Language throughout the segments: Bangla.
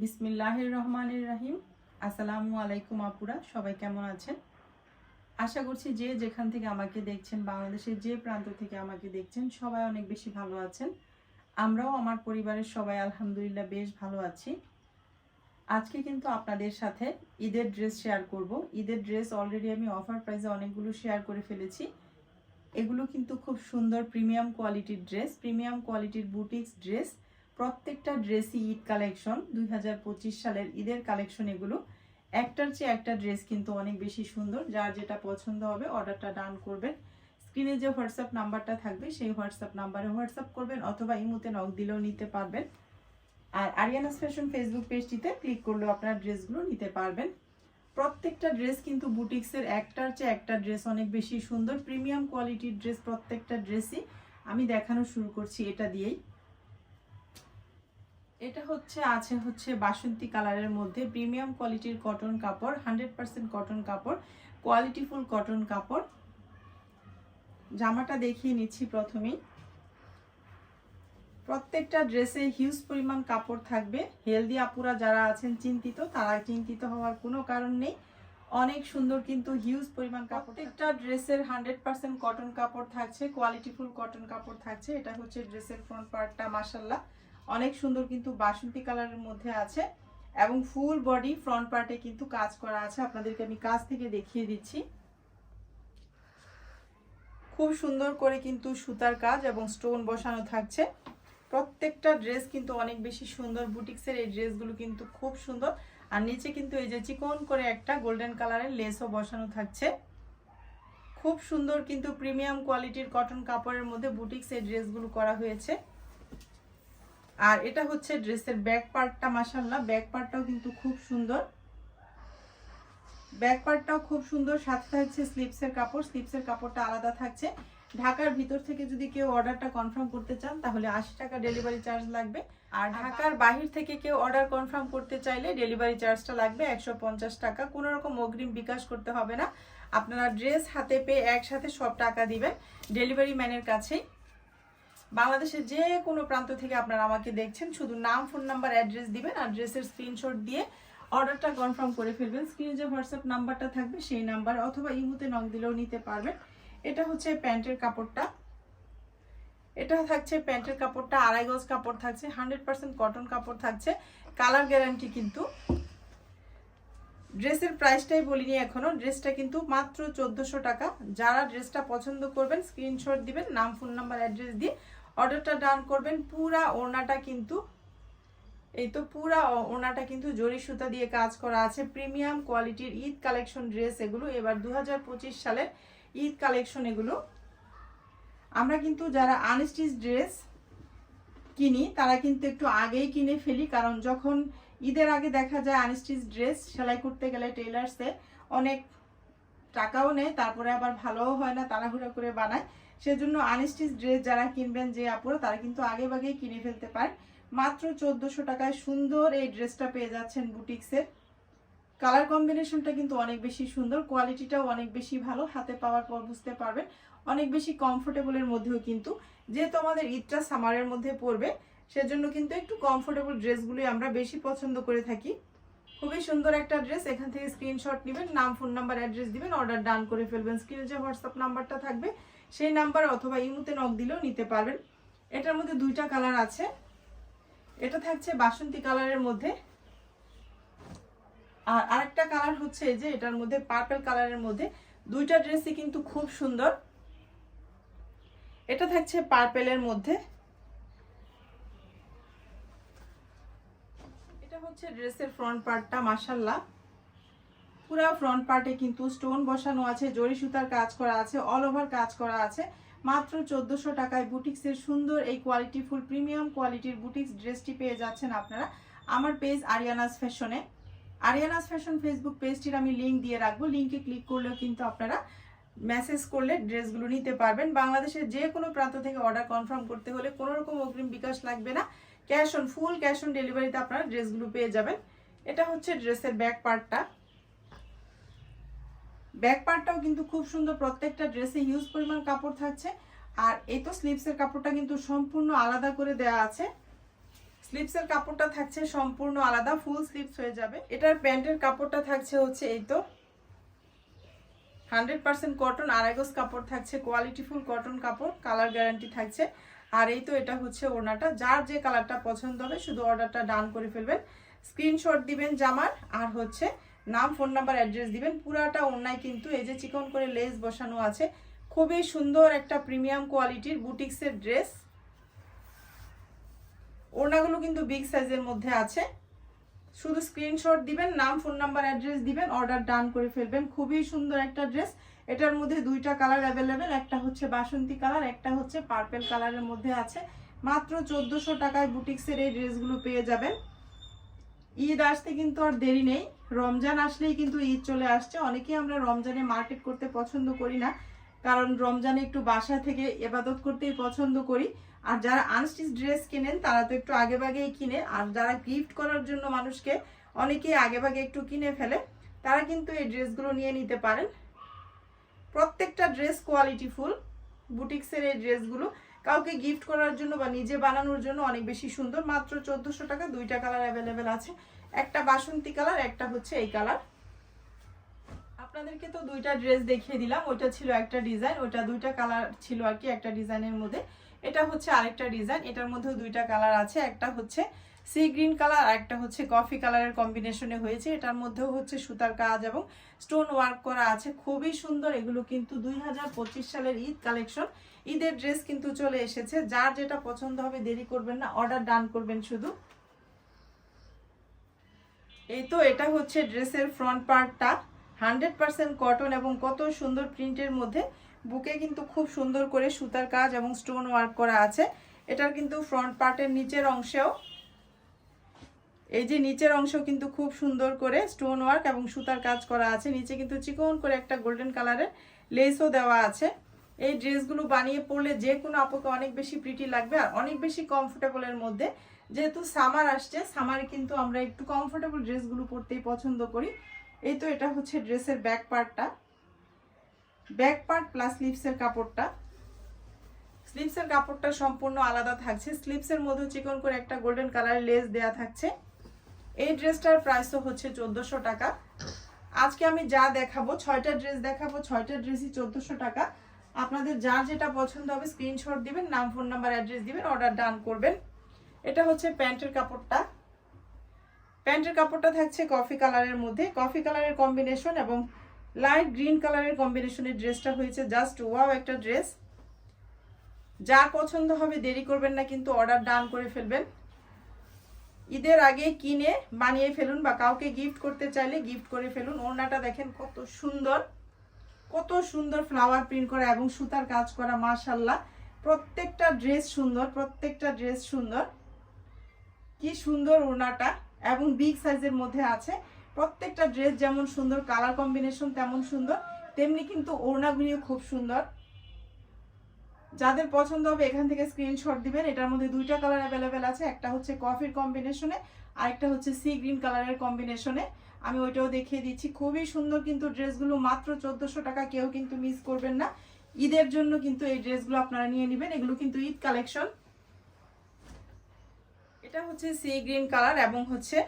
বিসমিল্লাহির রহমানির রাহিম। আসসালামু আলাইকুম আপুরা, সবাই কেমন আছেন? আশা করছি যে যেখান থেকে আমাকে দেখছেন, বাংলাদেশের যে প্রান্ত থেকে আমাকে দেখছেন, সবাই অনেক বেশি ভালো আছেন। আমরাও, আমার পরিবারের সবাই আলহামদুলিল্লাহ বেশ ভালো আছি। আজকে কিন্তু আপনাদের সাথে ঈদের ড্রেস শেয়ার করব। ঈদের ড্রেস অলরেডি আমি অফার প্রাইসে অনেকগুলো শেয়ার করে ফেলেছি। এগুলো কিন্তু খুব সুন্দর প্রিমিয়াম কোয়ালিটির ড্রেস প্রিমিয়াম কোয়ালিটির বুটিক্স ড্রেস প্রত্যেকটা ড্রেসই ঈদ কালেকশন দুই হাজার পঁচিশ সালের ঈদের কালেকশন এগুলো। একটার চেয়ে একটা ড্রেস কিন্তু অনেক বেশি সুন্দর, যার যেটা পছন্দ হবে অর্ডারটা ডান করবেন। স্ক্রিনে যে হোয়াটসঅ্যাপ নাম্বারটা থাকবে, সেই হোয়াটসঅ্যাপ নাম্বারে হোয়াটসঅ্যাপ করবেন অথবা ইমুতে নক দিলেও নিতে পারবেন। আর আরিয়ানাস ফ্যাশন ফেসবুক পেজটিতে ক্লিক করলেও আপনার ড্রেসগুলো নিতে পারবেন। প্রত্যেকটা ড্রেস কিন্তু বুটিক্সের একটার চেয়ে একটা ড্রেস অনেক বেশি সুন্দর প্রিমিয়াম কোয়ালিটির ড্রেস প্রত্যেকটা ড্রেসই আমি দেখানো শুরু করছি এটা দিয়েই। এটা হচ্ছে, আছে হচ্ছে বাসন্তী কালারের মধ্যে। প্রিমিয়াম কোয়ালিটির কটন কাপড়, হান্ড্রেড পার্সেন্ট কটন কাপড়, কোয়ালিটিফুল কটন কাপড়। জামাটা দেখিয়ে নিচ্ছি প্রথমেই। প্রত্যেকটা ড্রেসে হিউজ পরিমাণ কাপড় থাকবে। হেলদি আপুরা যারা আছেন চিন্তিত, তারা চিন্তিত হওয়ার কোনো কারণ নেই। অনেক সুন্দর কিন্তু হিউজ পরিমাণ কাপড় প্রত্যেকটা ড্রেসের হান্ড্রেড পার্সেন্ট কটন কাপড় থাকছে, কোয়ালিটিফুল কটন কাপড় থাকছে। এটা হচ্ছে ড্রেসের ফ্রন্ট পার্টটা মাসাল্লাহ অনেক সুন্দর কিন্তু বাসন্তী কালারের মধ্যে আছে এবং ফুল বডি ফ্রন্ট পার্টে কিন্তু কাজ করা আছে। আপনাদেরকে আমি কাজ থেকে দেখিয়ে দিচ্ছি। খুব সুন্দর করে কিন্তু সুতার কাজ এবং স্টোন বসানো থাকছে। প্রত্যেকটা ড্রেস কিন্তু অনেক বেশি সুন্দর। বুটিক্সের এই ড্রেসগুলো কিন্তু খুব সুন্দর। আর নিচে কিন্তু এই যে চিকন করে একটা গোল্ডেন কালারের লেসও বসানো থাকছে। খুব সুন্দর কিন্তু প্রিমিয়াম কোয়ালিটির কটন কাপড়ের মধ্যে বুটিক্স এই ড্রেসগুলো করা হয়েছে। আর এটা হচ্ছে ড্রেসের ব্যাক পার্টটা মাসাল্লাহ ব্যাক পার্টটাও কিন্তু খুব সুন্দর। ব্যাক পার্টটাও খুব সুন্দর। সাথে থাকছে স্লিপসের কাপড়। স্লিপসের কাপড়টা আলাদা থাকছে। ঢাকার ভিতর থেকে যদি কেউ অর্ডারটা কনফার্ম করতে চান, তাহলে আশি টাকা ডেলিভারি চার্জ লাগবে। আর ঢাকার বাহির থেকে কেউ অর্ডার কনফার্ম করতে চাইলে ডেলিভারি চার্জটা লাগবে একশো পঞ্চাশ টাকা। কোনো রকম অগ্রিম বিকাশ করতে হবে না। আপনারা ড্রেস হাতে পেয়ে একসাথে সব টাকা দিবেন। ডেলিভারি ম্যানের কাছেই। বাংলাদেশের যে কোনো প্রান্ত থেকে আপনারা আমাকে দেখছেন, শুধু নাম, ফোন নাম্বার, অ্যাড্রেস দিবেন আর ড্রেসের স্ক্রিনশট দিয়ে অর্ডারটা কনফার্ম করে ফেলবেন। স্ক্রিনে যে হোয়াটসঅ্যাপ নাম্বারটা থাকবে, সেই নাম্বার অথবা ইমুতে নক দিলেও নিতে পারবেন। এটা হচ্ছে প্যান্টের কাপড়টা। এটা থাকছে প্যান্টের কাপড়টা, আড়াই গজ কাপড় থাকছে হান্ড্রেড পার্সেন্ট কটন কাপড় থাকছে। কালার গ্যারান্টি কিন্তু। ড্রেসের প্রাইসটাই বলিনি এখনও। ড্রেসটা কিন্তু মাত্র চোদ্দোশো টাকা। যারা ড্রেসটা পছন্দ করবেন স্ক্রিনশট দিবেন, নাম ফোন নাম্বার অ্যাড্রেস দিয়ে অর্ডারটা ডান করবেন, পুরা ওড়নাটা কিন্তু, এই তো পুরা ওড়নাটা কিন্তু জরি সুতা দিয়ে কাজ করা আছে। প্রিমিয়াম কোয়ালিটির ঈদ কালেকশন ড্রেস এগুলো, এবার দু হাজার পঁচিশ সালের ঈদ কালেকশন এগুলো। আমরা কিন্তু যারা আনস্টিচ ড্রেস কিনি, তারা কিন্তু একটু আগেই কিনে ফেলি, কারণ যখন ঈদের আগে দেখা যায় আনস্টিচ ড্রেস সেলাই করতে গেলে টেলার্সে অনেক টাকাও নেয়, তারপরে আবার ভালোও হয় না, তাড়াহুড়া করে বানায়। সেজন্য আনস্টিচ ড্রেস যারা কিনবেন যে আপুরা, তারা কিন্তু আগে ভাগেই কিনে ফেলতে পারেন। মাত্র চোদ্দোশো টাকায় সুন্দর এই ড্রেসটা পেয়ে যাচ্ছেন বুটিক্সের। কালার কম্বিনেশনটা কিন্তু অনেক বেশি সুন্দর কোয়ালিটিটাও অনেক বেশি ভালো, হাতে পাওয়ার পর বুঝতে পারবেন। অনেক বেশি কমফোর্টেবলের মধ্যেও কিন্তু, যেহেতু আমাদের ঈদটা সামারের মধ্যে পড়বে, সেজন্য কিন্তু একটু কমফোর্টেবল ড্রেসগুলোই আমরা বেশি পছন্দ করে থাকি। খুবই সুন্দর একটা ড্রেস এখান থেকে স্ক্রিনশট নেবেন, নাম ফোন নাম্বার অ্যাড্রেস দিবেন অর্ডার ডান করে ফেলবেন। স্ক্রিনে যে হোয়াটসঅ্যাপ নাম্বারটা থাকবে সেই নাম্বার অথবা ইমুতে নক দিলেও নিতে পারবেন। এটার মধ্যে দুইটা কালার আছে। এটা থাকছে বাসন্তী কালারের মধ্যে। আর আরেকটা কালার হচ্ছে যে, এটার মধ্যে পার্পেল কালারের মধ্যে। দুইটা ড্রেসই কিন্তু খুব সুন্দর। এটা থাকছে পার্পেলের মধ্যে। এটা হচ্ছে ড্রেসের ফ্রন্ট পার্টটা মাসাল্লাহ পুরো ফ্রন্ট পার্টে কিন্তু স্টোন বসানো আছে, জরি সুতার কাজ করা আছে অল ওভার কাজ করা আছে। মাত্র চোদ্দোশো টাকায় বুটিক্সের সুন্দর এই কোয়ালিটি ফুল প্রিমিয়াম কোয়ালিটির বুটিক্স ড্রেসটি পেয়ে যাচ্ছেন আপনারা। আমার পেজ আরিয়ানাস ফ্যাশনে আরিয়ানাস ফ্যাশন ফেসবুক পেজটির আমি লিঙ্ক দিয়ে রাখব। লিঙ্কে ক্লিক করলেও কিন্তু আপনারা মেসেজ করলে ড্রেসগুলো নিতে পারবেন। বাংলাদেশের যে কোনো প্রান্ত থেকে অর্ডার কনফার্ম করতে হলে কোনো রকম অগ্রিম বিকাশ লাগবে না। Cash on full cash on ডেলিভারিতে আপনারা ড্রেসগুলো পেয়ে যাবেন। এটা হচ্ছে ড্রেসের ব্যাক পার্টটা ব্যাক পার্টটাও কিন্তু খুব সুন্দর, প্রত্যেকটা ড্রেসে হিউজ পরিমাণ কাপড় থাকছে। আর এই তো স্লিপসের কাপড়টা কিন্তু সম্পূর্ণ আলাদা করে দেওয়া আছে। স্লিপসের কাপড়টা থাকছে সম্পূর্ণ আলাদা ফুল স্লিপস হয়ে যাবে। এটার প্যান্টের কাপড়টা থাকছে হচ্ছে এই তো। হান্ড্রেড পার্সেন্ট কটন আড়াইগজ কাপড় থাকছে কোয়ালিটি ফুল কটন কাপড় কালার গ্যারান্টি থাকছে। আর এই তো এটা হচ্ছে ওড়নাটা। যার যে কালারটা পছন্দ হবে, শুধু অর্ডারটা ডান করে ফেলবেন। স্ক্রিনশট দিবেন জামার, আর হচ্ছে নাম ফোন নাম্বার অ্যাড্রেস দিবেন। পুরাটা ওড়নায় কিন্তু এই যে চিকন করে লেস বসানো আছে। খুবই সুন্দর একটা প্রিমিয়াম কোয়ালিটির বুটিক্সের ড্রেস ওড়নাগুলো কিন্তু বিগ সাইজের মধ্যে আছে। শুধু স্ক্রিনশট দিবেন, নাম ফোন নাম্বার অ্যাড্রেস দিবেন অর্ডার ডান করে ফেলবেন। খুবই সুন্দর একটা ড্রেস এটার মধ্যে দুইটা কালার অ্যাভেলেবেল একটা হচ্ছে বাসন্তী কালার একটা হচ্ছে পার্পেল কালারের মধ্যে আছে। মাত্র চোদ্দোশো টাকায় বুটিক্সের এই ড্রেসগুলো পেয়ে যাবেন। ঈদ আসতে কিন্তু আর দেরি নেই। রমজান আসলেই কিন্তু ঈদ চলে আসছে। অনেকেই আমরা রমজানে মার্কেট করতে পছন্দ করি না, কারণ রমজানে একটু বাসা থেকে এবাদত করতেই পছন্দ করি। আর যারা আনস্টিচ ড্রেস কেনেন, তারা তো একটু আগে ভাগেই কিনে। আর যারা গিফট করার জন্য মানুষকে অনেকেই আগে ভাগে একটু কিনে ফেলে, তারা কিন্তু এই ড্রেসগুলো নিয়ে নিতে পারেন। প্রত্যেকটা ড্রেস কোয়ালিটি ফুল। বুটিক্সের এই ড্রেসগুলো কাউকে গিফট করার জন্য বা নিজে বানানোর জন্য অনেক বেশি সুন্দর। মাত্র চোদ্দোশো টাকা দুইটা কালার অ্যাভেলেবেল আছে। একটা বাসন্তী কালার একটা হচ্ছে এই কালার আপনাদেরকে তো দুইটা ড্রেস দেখিয়ে দিলাম। ওইটা ছিল একটা ডিজাইন ওইটা দুইটা কালার ছিল আর কি একটা ডিজাইনের মধ্যে। এটা হচ্ছে আরেকটা ডিজাইন এটার মধ্যেও দুইটা কালার আছে। একটা হচ্ছে সি গ্রিন কালার আর একটা হচ্ছে কফি কালারের কম্বিনেশনে হয়েছে। এটার মধ্যেও হচ্ছে সুতার কাজ এবং স্টোন ওয়ার্ক করা আছে। খুবই সুন্দর। এগুলো কিন্তু দুই হাজার পঁচিশ সালের ঈদ কালেকশন ঈদের ড্রেস কিন্তু চলে এসেছে। যার যেটা পছন্দ হবে, দেরি করবেন না অর্ডার ডান করবেন শুধু। এই তো, এটা হচ্ছে ড্রেসের ফ্রন্ট পার্টটা হান্ড্রেড পার্সেন্ট কটন এবং কত সুন্দর প্রিন্টের মধ্যে। বুকে কিন্তু খুব সুন্দর করে সুতার কাজ এবং স্টোন ওয়ার্ক করা আছে। এটার কিন্তু ফ্রন্ট পার্টের নিচের অংশেও। এই যে নিচের অংশ কিন্তু খুব সুন্দর করে স্টোন ওয়ার্ক এবং সুতার কাজ করা আছে। নিচে কিন্তু চিকন করে একটা গোল্ডেন কালারের লেসও দেওয়া আছে। এই ড্রেসগুলো বানিয়ে পরলে যে কোনো আপুকে অনেক বেশি প্রিটি লাগবে আর অনেক বেশি কমফোর্টেবলের মধ্যে। যেহেতু সামার আসছে সামারে কিন্তু আমরা একটু কমফোর্টেবল ড্রেসগুলো পরতেই পছন্দ করি। এই তো এটা হচ্ছে ড্রেসের ব্যাক পার্টটা ব্যাক পার্ট প্লাস স্লিভসের কাপড়টা। স্লিভসের কাপড়টা সম্পূর্ণ আলাদা থাকছে। স্লিভসের মধ্যে চিকন করে একটা গোল্ডেন কালারের লেস দেয়া থাকছে। এই ড্রেসটার প্রাইসও হচ্ছে চোদ্দোশো টাকা। আজকে আমি যা দেখাবো, ছয়টা ড্রেস দেখাবো, ছয়টা ড্রেসই চোদ্দোশো টাকা। আপনাদের যার যেটা পছন্দ হবে স্ক্রিনশট দিবেন, নাম ফোন নাম্বার অ্যাড্রেস দিবেন অর্ডার ডান করবেন। এটা হচ্ছে প্যান্টের কাপড়টা। প্যান্টের কাপড়টা থাকছে কফি কালারের মধ্যে। কফি কালারের কম্বিনেশন এবং লাইট গ্রিন কালারের কম্বিনেশনের ড্রেসটা হয়েছে জাস্ট ওয়াও একটা ড্রেস যার পছন্দ হবে দেরি করবেন না, কিন্তু অর্ডার ডান করে ফেলবেন। ঈদের আগে কিনে বানিয়ে ফেলুন বা কাউকে গিফট করতে চাইলে গিফট করে ফেলুন। ওড়নাটা দেখেন কত সুন্দর। কত সুন্দর ফ্লাওয়ার প্রিন্ট করা এবং সুতার কাজ করা মাশাল্লাহ প্রত্যেকটা ড্রেস সুন্দর, প্রত্যেকটা ড্রেস সুন্দর। কি সুন্দর ওড়নাটা এবং বিগ সাইজের মধ্যে আছে। প্রত্যেকটা ড্রেস যেমন সুন্দর কালার কম্বিনেশন তেমন সুন্দর, তেমনি কিন্তু ওড়নাগুলিও খুব সুন্দর। যাদের পছন্দ হবে, এখান থেকে স্ক্রিনশট দিবেন। এটার মধ্যে দুইটা কালার অ্যাভেলেবেল আছে। একটা হচ্ছে কফির কম্বিনেশনে আরেকটা হচ্ছে সি গ্রিন কালারের কম্বিনেশনে আমি ওইটাও দেখিয়ে দিচ্ছি। খুবই সুন্দর কিন্তু ড্রেসগুলো, মাত্র চোদ্দোশো টাকা কেউ কিন্তু মিস করবেন না। ঈদের জন্য কিন্তু এই ড্রেসগুলো আপনারা নিয়ে নেবেন। এগুলো কিন্তু ঈদ কালেকশন এটা হচ্ছে সি গ্রিন কালার এবং হচ্ছে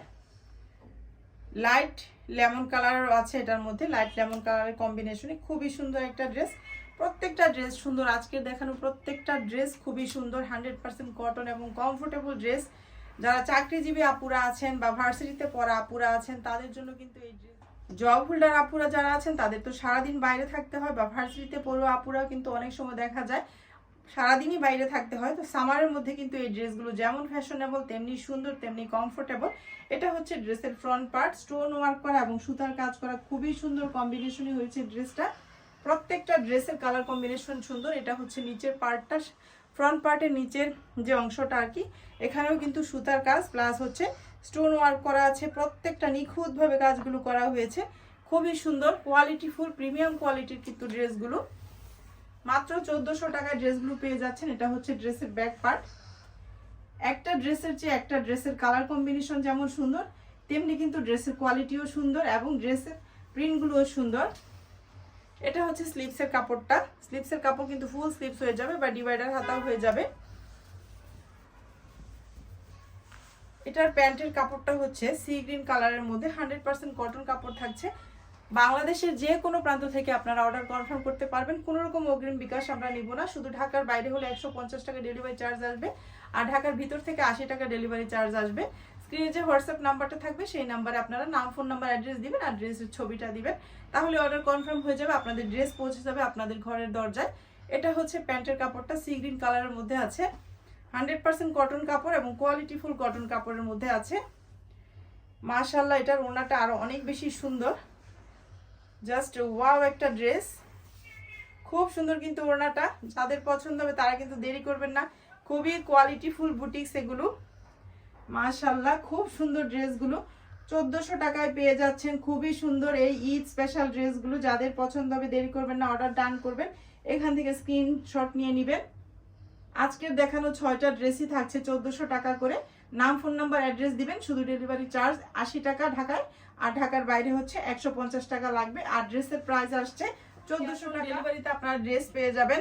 লাইট লেমন কালার আছে এটার মধ্যে। লাইট লেমন কালারের কম্বিনেশনে খুবই সুন্দর একটা ড্রেস প্রত্যেকটা ড্রেস সুন্দর। আজকে দেখানো প্রত্যেকটা ড্রেস খুবই সুন্দর। হান্ড্রেড পার্সেন্ট কটন এবং কমফোর্টেবল ড্রেস যারা চাকরিজীবী আপুরা আছেন বা ভার্সিটিতে পড়া আপুরা আছেন, তাদের জন্য কিন্তু এই জব হোল্ডার আপুরা যারা আছেন, তাদের তো সারাদিন বাইরে থাকতে হয় বা ভার্সিটিতে পড়ুয়া আপুরাও কিন্তু অনেক সময় দেখা যায়, সারাদিনই বাইরে থাকতে হয়। তো সামারের মধ্যে কিন্তু এই ড্রেসগুলো যেমন ফ্যাশনেবল তেমনি সুন্দর, তেমনি কমফোর্টেবল এটা হচ্ছে ড্রেসের ফ্রন্ট পার্ট স্টোন ওয়ার্ক করা এবং সুতার কাজ করা খুবই সুন্দর কম্বিনেশনই হয়েছে ড্রেসটা। প্রত্যেকটা ড্রেসের কালার কম্বিনেশন সুন্দর, এটা হচ্ছে নিচের পার্টটা ফ্রন্ট পার্টের নিচের যে অংশটা আর কি, এখানেও কিন্তু সুতার কাজ প্লাস হচ্ছে স্টোন ওয়ার্ক করা আছে। প্রত্যেকটা নিখুঁতভাবে কাজগুলো করা হয়েছে। খুবই সুন্দর কোয়ালিটি ফুল প্রিমিয়াম কোয়ালিটির কিন্তু ড্রেসগুলো। মাত্র চোদ্দোশো টাকায় ড্রেসগুলো পেয়ে যাচ্ছেন। এটা হচ্ছে ড্রেসের ব্যাক পার্ট একটা ড্রেসের চেয়ে একটা ড্রেসের কালার কম্বিনেশন যেমন সুন্দর, তেমনি কিন্তু ড্রেসের কোয়ালিটিও সুন্দর এবং ড্রেসের প্রিন্টগুলোও সুন্দর। এটা হচ্ছে স্লিপসের কাপড়টা। স্লিপসের কাপড় কিন্তু ফুল স্লিপস হয়ে যাবে, বা ডিভাইডার হাতাও হয়ে যাবে। এটার প্যান্টের কাপড়টা হচ্ছে সি গ্রিন কালারের মধ্যে। হান্ড্রেড পার্সেন্ট কটন কাপড় থাকছে। বাংলাদেশের যে কোনো প্রান্ত থেকে আপনারা অর্ডার কনফার্ম করতে পারবেন। কোনো রকম অগ্রিম বিকাশ আমরা নিব না। শুধু ঢাকার বাইরে হলে একশো পঞ্চাশ টাকা ডেলিভারি চার্জ আসবে। আর ঢাকার ভিতর থেকে আশি টাকা ডেলিভারি চার্জ আসবে। স্ক্রিনে যে হোয়াটসঅ্যাপ নাম্বারটা থাকবে, সেই নাম্বারে আপনারা নাম ফোন নাম্বার অ্যাড্রেস দিবেন আর ড্রেসের ছবিটা দিবেন। তাহলে অর্ডার কনফার্ম হয়ে যাবে, আপনাদের ড্রেস পৌঁছে যাবে আপনাদের ঘরের দরজায়। এটা হচ্ছে প্যান্টের কাপড়টা সি গ্রিন কালারের মধ্যে আছে। হান্ড্রেড পার্সেন্ট কটন কাপড় এবং কোয়ালিটি ফুল কটন কাপড়ের মধ্যে আছে। মাশাল্লাহ এটার ওনাটা আরও অনেক বেশি সুন্দর। জাস্ট ওয়াও একটা ড্রেস খুব সুন্দর কিন্তু ওড়নাটা। যাদের পছন্দ হবে তারা কিন্তু দেরি করবেন না। খুবই কোয়ালিটি ফুল বুটিক্স এগুলো। মাশাল্লাহ খুব সুন্দর ড্রেসগুলো। চোদ্দোশো টাকায় পেয়ে যাচ্ছেন খুবই সুন্দর এই ঈদ স্পেশাল ড্রেসগুলো। যাদের পছন্দ হবে দেরি করবেন না অর্ডার ডান করবেন। এখান থেকে স্ক্রিনশট নিয়ে নেবেন। আজকের দেখানো ছয়টা ড্রেসই থাকছে চোদ্দোশো টাকা করে। নাম ফোন নাম্বার অ্যাড্রেস দিবেন শুধু ডেলিভারি চার্জ আশি টাকা ঢাকায়। আর ঢাকার বাইরে হচ্ছে একশো পঞ্চাশ টাকা লাগবে। আর ড্রেসের প্রাইস আসছে চোদ্দোশো টাকা। ডেলিভারিতে আপনারা ড্রেস পেয়ে যাবেন।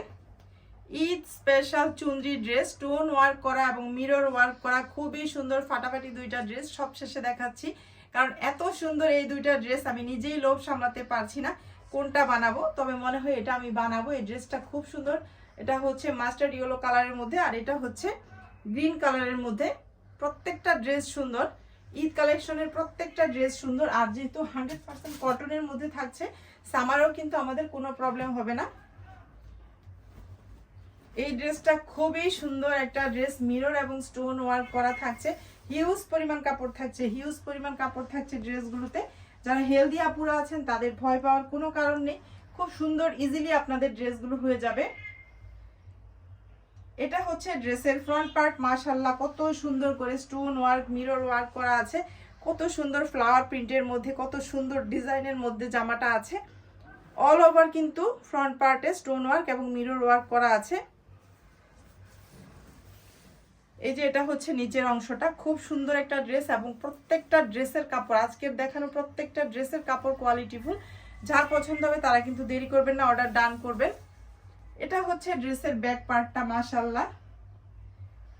ঈদ স্পেশাল চুনরি ড্রেস স্টোন ওয়ার্ক করা এবং মিরর ওয়ার্ক করা, খুবই সুন্দর ফাটাফাটি দুইটা ড্রেস সব শেষে দেখাচ্ছি। কারণ এত সুন্দর এই দুইটা ড্রেস আমি নিজেই লোভ সামলাতে পারছি না কোনটা বানাবো, তবে মনে হয় এটা আমি বানাবো। এই ড্রেসটা খুব সুন্দর। এটা হচ্ছে মাস্টার্ড ইয়েলো কালারের মধ্যে আর এটা হচ্ছে গ্রিন কালারের মধ্যে। প্রত্যেকটা ড্রেস সুন্দর। ঈদ কালেকশনের প্রত্যেকটা ড্রেস সুন্দর। আর যেহেতু হান্ড্রেড পার্সেন্ট কটনের মধ্যে থাকছে সামারও কিন্তু আমাদের কোনো প্রবলেম হবে না। এই ড্রেসটা খুবই সুন্দর একটা ড্রেস মিরর এবং স্টোন ওয়ার্ক করা থাকছে। হিউজ পরিমাণ কাপড় থাকছে হিউজ পরিমাণ কাপড় থাকছে ড্রেসগুলোতে। যারা হেলদি আপুরা আছেন, তাদের ভয় পাওয়ার কোনো কারণ নেই। খুব সুন্দর ইজিলি আপনাদের ড্রেসগুলো হয়ে যাবে। এটা হচ্ছে ড্রেসের ফ্রন্ট পার্ট মাশাল্লাহ কত সুন্দর করে স্টোন ওয়ার্ক মিরর ওয়ার্ক করা আছে। কত সুন্দর ফ্লাওয়ার প্রিন্টের মধ্যে, কত সুন্দর ডিজাইনের মধ্যে জামাটা আছে। অল ওভার কিন্তু ফ্রন্ট পার্টে স্টোন ওয়ার্ক এবং মিরর ওয়ার্ক করা আছে। এই যে এটা হচ্ছে নিচের অংশটা, খুব সুন্দর একটা ড্রেস এবং প্রত্যেকটা ড্রেসের কাপড় আজকের দেখানো প্রত্যেকটা ড্রেসের কাপড় কোয়ালিটিফুল যার পছন্দ হবে তারা কিন্তু দেরি করবেন না অর্ডার ডান করবেন। এটা হচ্ছে ড্রেসের ব্যাক পার্টটা মাশাল্লাহ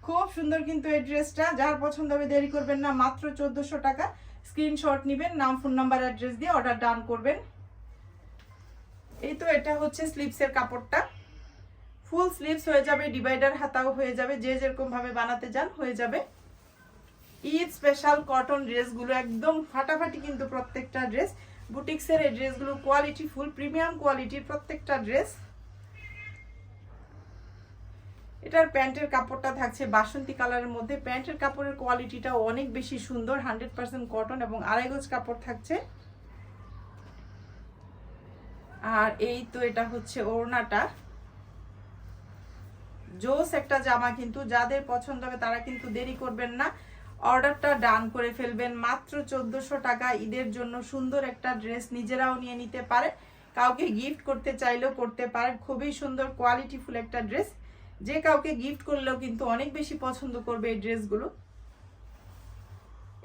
খুব সুন্দর কিন্তু এই ড্রেসটা, যার পছন্দ হবে দেরি করবেন না, মাত্র চোদ্দশো টাকা। স্ক্রিনশট নেবেন, নাম ফোন নাম্বার অ্যাড্রেস দিয়ে অর্ডার ডান করবেন। এই তো এটা হচ্ছে স্লিপসের কাপড়টা। ফুল স্লিভস হয়ে যাবে, ডিভাইডার হাতাও হয়ে যাবে, যে যেরকম ভাবে বানাতে যান হয়ে যাবে। ঈদ স্পেশাল কটন ড্রেসগুলো একদম ফাটাফাটি কিন্তু প্রত্যেকটা ড্রেস বুটিক্সের এই ড্রেসগুলো কোয়ালিটি ফুল প্রিমিয়াম কোয়ালিটির প্রত্যেকটা ড্রেস এটার প্যান্টের কাপড়টা থাকছে বাসন্তী কালারের মধ্যে। প্যান্টের কাপড়ের কোয়ালিটিটা অনেক বেশি সুন্দর হান্ড্রেড পার্সেন্ট কটন এবং আড়াই গজ কাপড় থাকছে। আর এই তো এটা হচ্ছে ওড়নাটা। জোস একটা জামা কিন্তু যাদের পছন্দ হবে তারা কিন্তু দেরি করবেন না। অর্ডারটা ডান করে ফেলবেন। মাত্র চোদ্দশো টাকা ঈদের জন্য সুন্দর একটা ড্রেস নিজেরাও নিয়ে নিতে পারে। কাউকে গিফট করতে চাইলেও করতে পারেন খুবই সুন্দর কোয়ালিটিফুল একটা ড্রেস। যে কাউকে গিফট করলেও কিন্তু অনেক বেশি পছন্দ করবে এই ড্রেসগুলো।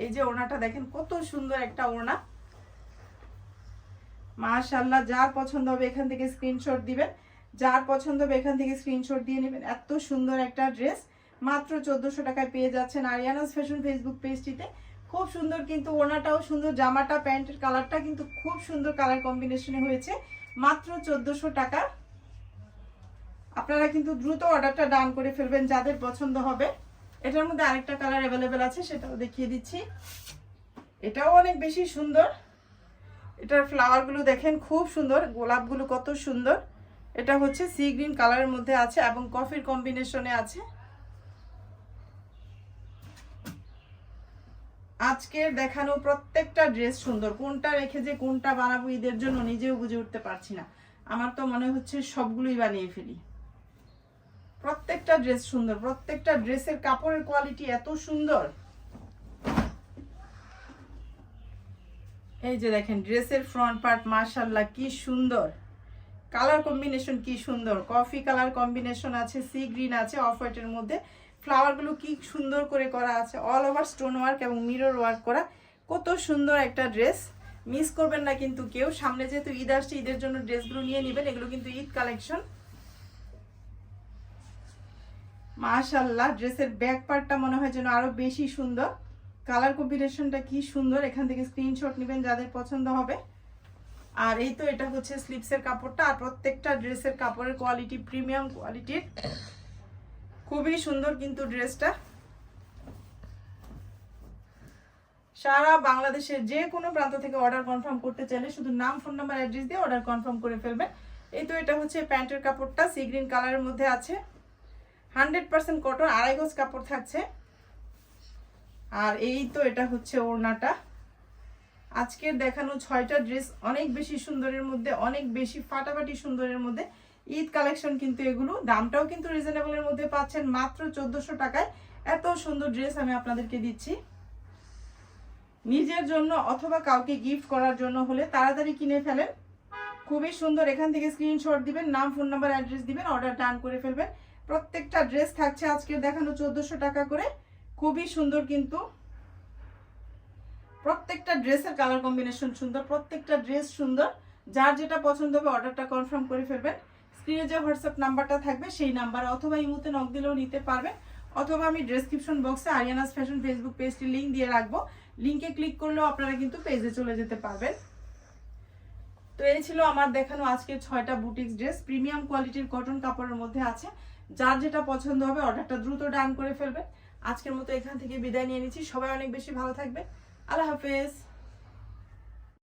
এই যে ওনাটা দেখেন, কত সুন্দর একটা ওনা মাশাল্লাহ যার পছন্দ হবে এখান থেকে স্ক্রিনশট দিবেন। যার পছন্দ হবে এখান থেকে স্ক্রিনশট দিয়ে নেবেন। এত সুন্দর একটা ড্রেস মাত্র চোদ্দশো টাকায় পেয়ে যাচ্ছেন আরিয়ানাস ফ্যাশন ফেসবুক পেজটিতে খুব সুন্দর কিন্তু ওনাটাও সুন্দর। জামাটা, প্যান্টের কালারটা কিন্তু খুব সুন্দর কালার কম্বিনেশনে হয়েছে। মাত্র চোদ্দশো টাকা। আপনারা কিন্তু দ্রুত অর্ডারটা ডান করে ফেলবেন যাদের পছন্দ হবে। এটার মধ্যে আরেকটা কালার অ্যাভেলেবেল আছে, সেটাও দেখিয়ে দিচ্ছি। এটাও অনেক বেশি সুন্দর। এটার ফ্লাওয়ারগুলো দেখেন, খুব সুন্দর। গোলাপগুলো কত সুন্দর। এটা হচ্ছে সি গ্রিন কালারের মধ্যে আছে এবং কফির কম্বিনেশনে আছে। আজকের দেখানো প্রত্যেকটা ড্রেস সুন্দর। কোনটা রেখে যে কোনটা বানাবো ঈদের জন্য নিজেও বুঝে উঠতে পারছি না। আমার তো মনে হচ্ছে সবগুলোই বানিয়ে ফেলি। প্রত্যেকটা ড্রেস সুন্দর। প্রত্যেকটা ড্রেসের কাপড়ের কোয়ালিটি এত সুন্দর। এই যে দেখেন, ড্রেসের ফ্রন্ট পার্ট মার্শাল্লাহ কি সুন্দর। কালার কম্বিনেশন কি সুন্দর? কফি কালার কম্বিনেশন আছে সি গ্রিন আছে অফ হোয়াইটের মধ্যে। ফ্লাওয়ারগুলো কি সুন্দর করে করা আছে অল ওভার স্টোন ওয়ার্ক এবং মিরর ওয়ার্ক করা। কত সুন্দর একটা ড্রেস মিস করবেন না কিন্তু কেউ। সামনে যেহেতু ঈদ আসছে, ঈদের জন্য ড্রেসগুলো নিয়ে নেবেন। এগুলো কিন্তু ঈদ কালেকশন মাশাল্লাহ ড্রেসের ব্যাক পার্টটা মনে হয় যেন আরও বেশি সুন্দর। কালার কম্বিনেশনটা কি সুন্দর? এখান থেকে স্ক্রিনশট নেবেন যাদের পছন্দ হবে। আর এই তো এটা হচ্ছে স্লিপসের কাপড়টা, আর প্রত্যেকটা ড্রেসের কাপড়ের কোয়ালিটি প্রিমিয়াম কোয়ালিটির খুবই সুন্দর কিন্তু ড্রেসটা। সারা বাংলাদেশের যে কোনো প্রান্ত থেকে অর্ডার কনফার্ম করতে চাইলে শুধু নাম ফোন নাম্বার অ্যাড্রেস দিয়ে অর্ডার কনফার্ম করে ফেলবেন। এই তো এটা হচ্ছে প্যান্টের কাপড়টা সি গ্রিন কালারের মধ্যে আছে। হান্ড্রেড পার্সেন্ট কটন আড়াই গজ কাপড় থাকছে। আর এই তো এটা হচ্ছে ওড়নাটা। আজকের দেখানো ছয়টা ড্রেস অনেক বেশি সুন্দরের মধ্যে, অনেক বেশি ফাটাফাটি সুন্দরের মধ্যে। ঈদ কালেকশন কিন্তু এগুলো, দামটাও কিন্তু রিজনেবলের মধ্যে পাচ্ছেন মাত্র চোদ্দশো টাকায়। এত সুন্দর ড্রেস আমি আপনাদেরকে দিচ্ছি। নিজের জন্য অথবা কাউকে গিফট করার জন্য হলে তাড়াতাড়ি কিনে ফেলেন। খুবই সুন্দর, এখান থেকে স্ক্রিনশট দিবেন, নাম ফোন নাম্বার অ্যাড্রেস দিবেন অর্ডার ডান করে ফেলবেন। প্রত্যেকটা ড্রেস থাকছে আজকে দেখানো চোদ্দশো টাকা করে। খুবই সুন্দর কিন্তু। প্রত্যেকটা ড্রেসের কালার কম্বিনেশন সুন্দর, প্রত্যেকটা ড্রেস সুন্দর। যার যেটা পছন্দ হবে অর্ডারটা কনফার্ম করে ফেলবেন। স্ক্রিনে যে হোয়াটসঅ্যাপ নাম্বারটা থাকবে, সেই নাম্বারে অথবা ইমুতে নক দিলেও নিতে পারবেন। অথবা আমি ডেসক্রিপশন বক্সে আরিয়ানাস ফ্যাশন ফেসবুক পেজটি লিঙ্ক দিয়ে রাখব। লিঙ্কে ক্লিক করলেও আপনারা কিন্তু পেজে চলে যেতে পারবেন। তো এই ছিল আমার দেখানো আজকের ছয়টা বুটিক্স ড্রেস প্রিমিয়াম কোয়ালিটির কটন কাপড়ের মধ্যে আছে। যার যেটা পছন্দ হবে অর্ডারটা দ্রুত ডান করে ফেলবেন। আজকের মতো এখান থেকে বিদায় নিয়ে নিচ্ছি। সবাই অনেক বেশি ভালো থাকবে আল্লাহ হাফেজ।